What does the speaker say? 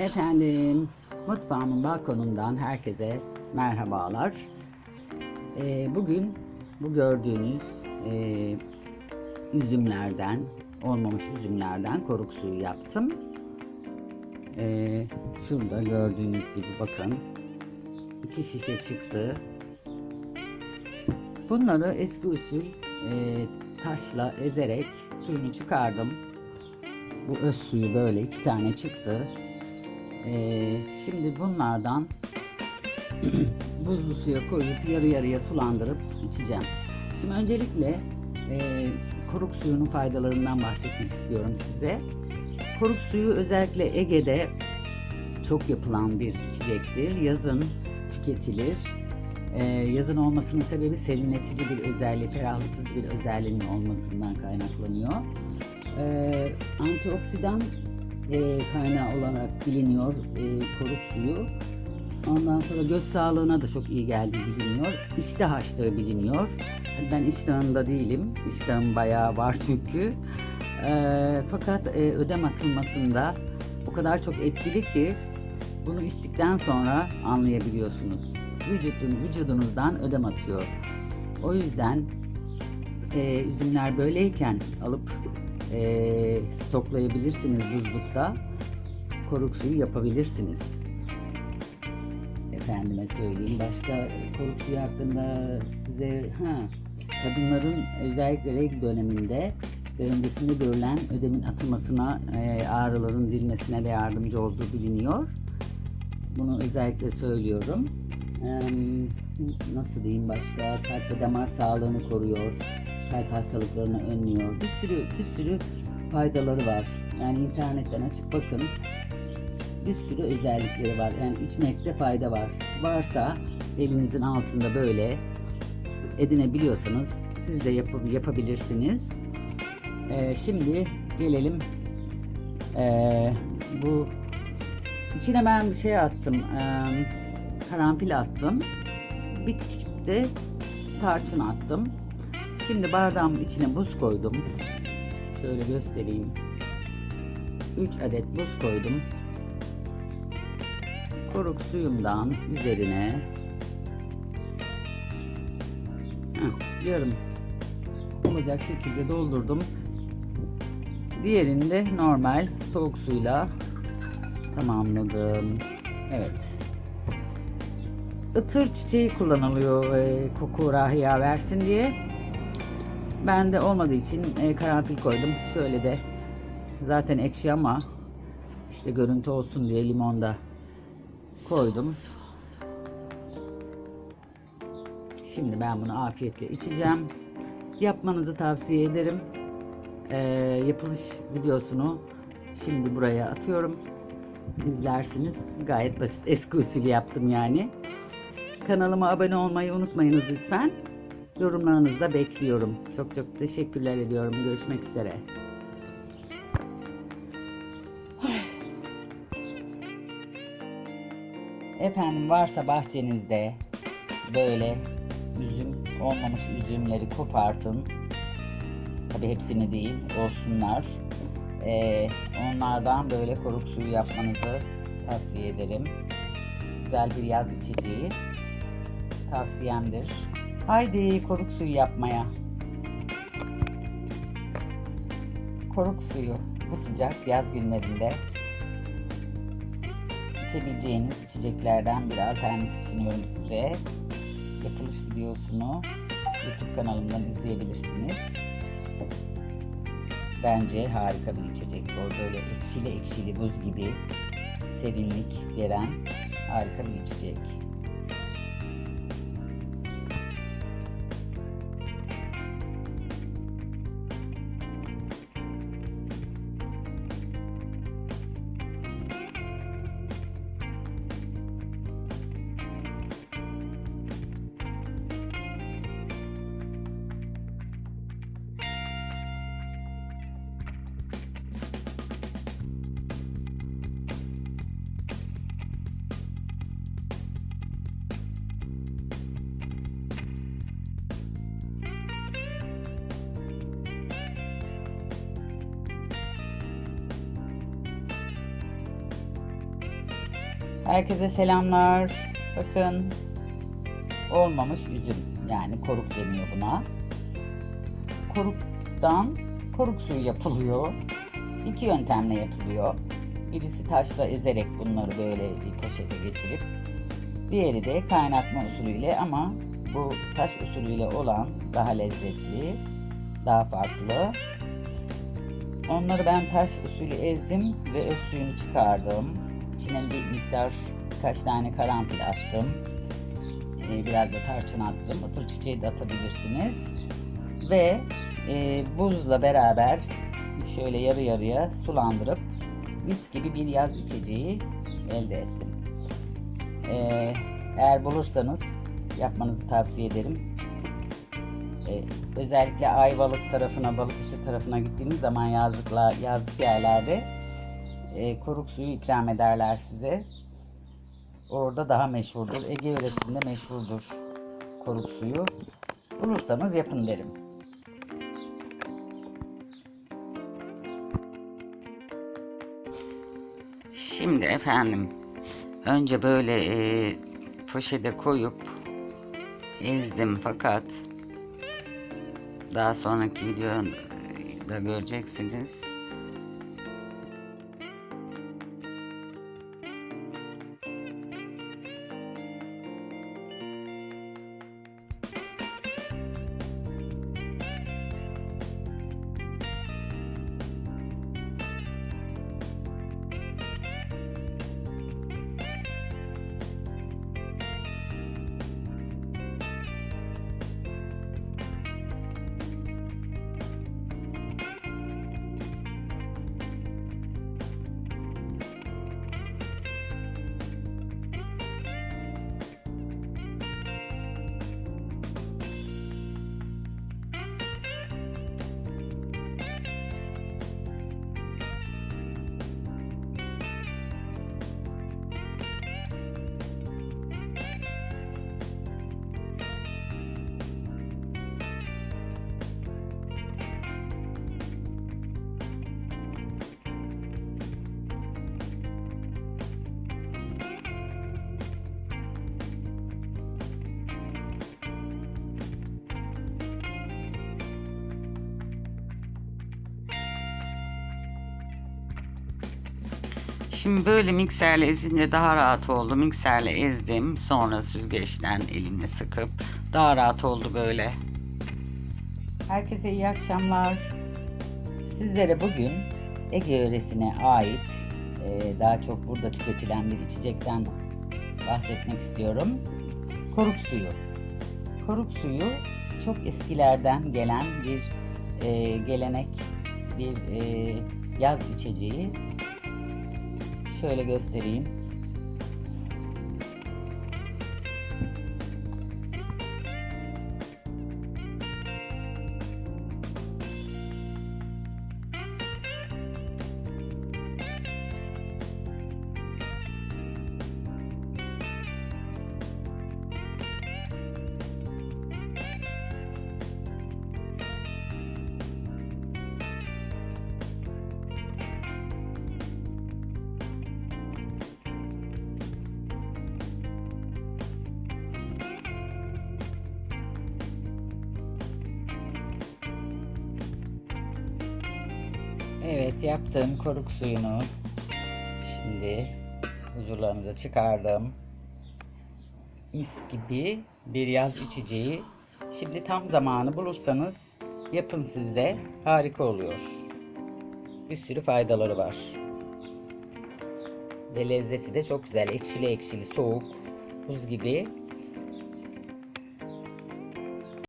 Efendim, mutfağımın balkonundan herkese merhabalar. Ee, bugün bu gördüğünüz e, üzümlerden, olmamış üzümlerden koruk suyu yaptım. Ee, şurada gördüğünüz gibi bakın, iki şişe çıktı. Bunları eski usul e, taşla ezerek suyunu çıkardım. Bu öz suyu böyle iki tane çıktı. Ee, şimdi bunlardan buzlu suya koyup yarı yarıya sulandırıp içeceğim. Şimdi öncelikle e, koruk suyunun faydalarından bahsetmek istiyorum size. Koruk suyu özellikle Ege'de çok yapılan bir içecektir. Yazın tüketilir. Ee, yazın olmasının sebebi serinletici bir özelliği, ferahlatıcı bir özelliğinin olmasından kaynaklanıyor. Ee, antioksidan e, kaynağı olarak biliniyor e, koruk suyu. Ondan sonra göz sağlığına da çok iyi geldiği biliniyor. İştah açtığı biliniyor. Ben iştahında değilim. İştahım bayağı var çünkü. Ee, fakat e, ödem atılmasında o kadar çok etkili ki bunu içtikten sonra anlayabiliyorsunuz. Vücudun, vücudunuzdan ödem atıyor. O yüzden e, üzümler böyleyken alıp e, stoklayabilirsiniz buzlukta. Koruk suyu yapabilirsiniz. Efendime söyleyeyim. Başka koruk suyu hakkında size ha kadınların özellikle regl döneminde öncesinde görülen ödemin atılmasına, e, ağrıların dilmesine de yardımcı olduğu biliniyor. Bunu özellikle söylüyorum. Eee, nasıl diyeyim başka? Kalp ve damar sağlığını koruyor. Kalp hastalıklarını önlüyor. Bir sürü bir sürü faydaları var. Yani internetten açıp bakın. Bir sürü özellikleri var. Yani içmekte fayda var. Varsa elinizin altında böyle edinebiliyorsanız siz de yap- yapabilirsiniz. Ee, şimdi gelelim ee, bu içine ben bir şey attım. Ee, karanfil attım. Bir küçücük de tarçın attım. Şimdi bardağımın içine buz koydum. Şöyle göstereyim. 3 adet buz koydum. Koruk suyumdan üzerine Heh, yarım olacak şekilde doldurdum. Diğerini de normal soğuk suyla tamamladım. Evet. Itır çiçeği kullanılıyor e, koku rahiya versin diye. Ben de olmadığı için e, karanfil koydum. Şöyle de zaten ekşi ama işte görüntü olsun diye limon da koydum. Şimdi ben bunu afiyetle içeceğim. Yapmanızı tavsiye ederim. E, yapılış videosunu şimdi buraya atıyorum. İzlersiniz. Gayet basit. Eski usul yaptım yani. Kanalıma abone olmayı unutmayınız lütfen. Yorumlarınızı da bekliyorum. Çok çok teşekkürler ediyorum. Görüşmek üzere. Efendim varsa bahçenizde böyle üzüm olmamış üzümleri kopartın. Tabi hepsini değil olsunlar. Ee, onlardan böyle koruk suyu yapmanızı tavsiye ederim. Güzel bir yaz içeceği tavsiyemdir. Haydi koruk suyu yapmaya. Koruk suyu bu sıcak yaz günlerinde içebileceğiniz içeceklerden bir alternatif sunuyorum size. Yapılış videosunu YouTube kanalımdan izleyebilirsiniz. Bence harika bir içecek. O böyle ekşili ekşili buz gibi serinlik veren harika bir içecek. Herkese selamlar. Bakın olmamış üzüm yani koruk deniyor buna. Koruktan koruk suyu yapılıyor. İki yöntemle yapılıyor. Birisi taşla ezerek bunları böyle bir poşete geçirip diğeri de kaynatma usulüyle ama bu taş usulüyle olan daha lezzetli, daha farklı. Onları ben taş usulü ezdim ve öz suyunu çıkardım. İçine bir miktar birkaç tane karanfil attım. Ee, biraz da tarçın attım. Itır çiçeği de atabilirsiniz. Ve e, buzla beraber şöyle yarı yarıya sulandırıp mis gibi bir yaz içeceği elde ettim. Ee, eğer bulursanız yapmanızı tavsiye ederim. Ee, özellikle Ayvalık tarafına, Balıkesir tarafına gittiğiniz zaman yazlıkla, yazlık yerlerde e, koruk suyu ikram ederler size. Orada daha meşhurdur. Ege yöresinde meşhurdur koruk suyu. Bulursanız yapın derim. Şimdi efendim önce böyle e, poşete koyup ezdim fakat daha sonraki videoda göreceksiniz. Şimdi böyle mikserle ezince daha rahat oldu. Mikserle ezdim. Sonra süzgeçten elimle sıkıp daha rahat oldu böyle. Herkese iyi akşamlar. Sizlere bugün Ege yöresine ait e, daha çok burada tüketilen bir içecekten bahsetmek istiyorum. Koruk suyu. Koruk suyu çok eskilerden gelen bir e, gelenek, bir e, yaz içeceği. Şöyle göstereyim. Evet yaptığım koruk suyunu şimdi huzurlarınıza çıkardım. Mis gibi bir yaz içeceği. Şimdi tam zamanı bulursanız yapın sizde. Harika oluyor. Bir sürü faydaları var. Ve lezzeti de çok güzel. Ekşili ekşili soğuk. Buz gibi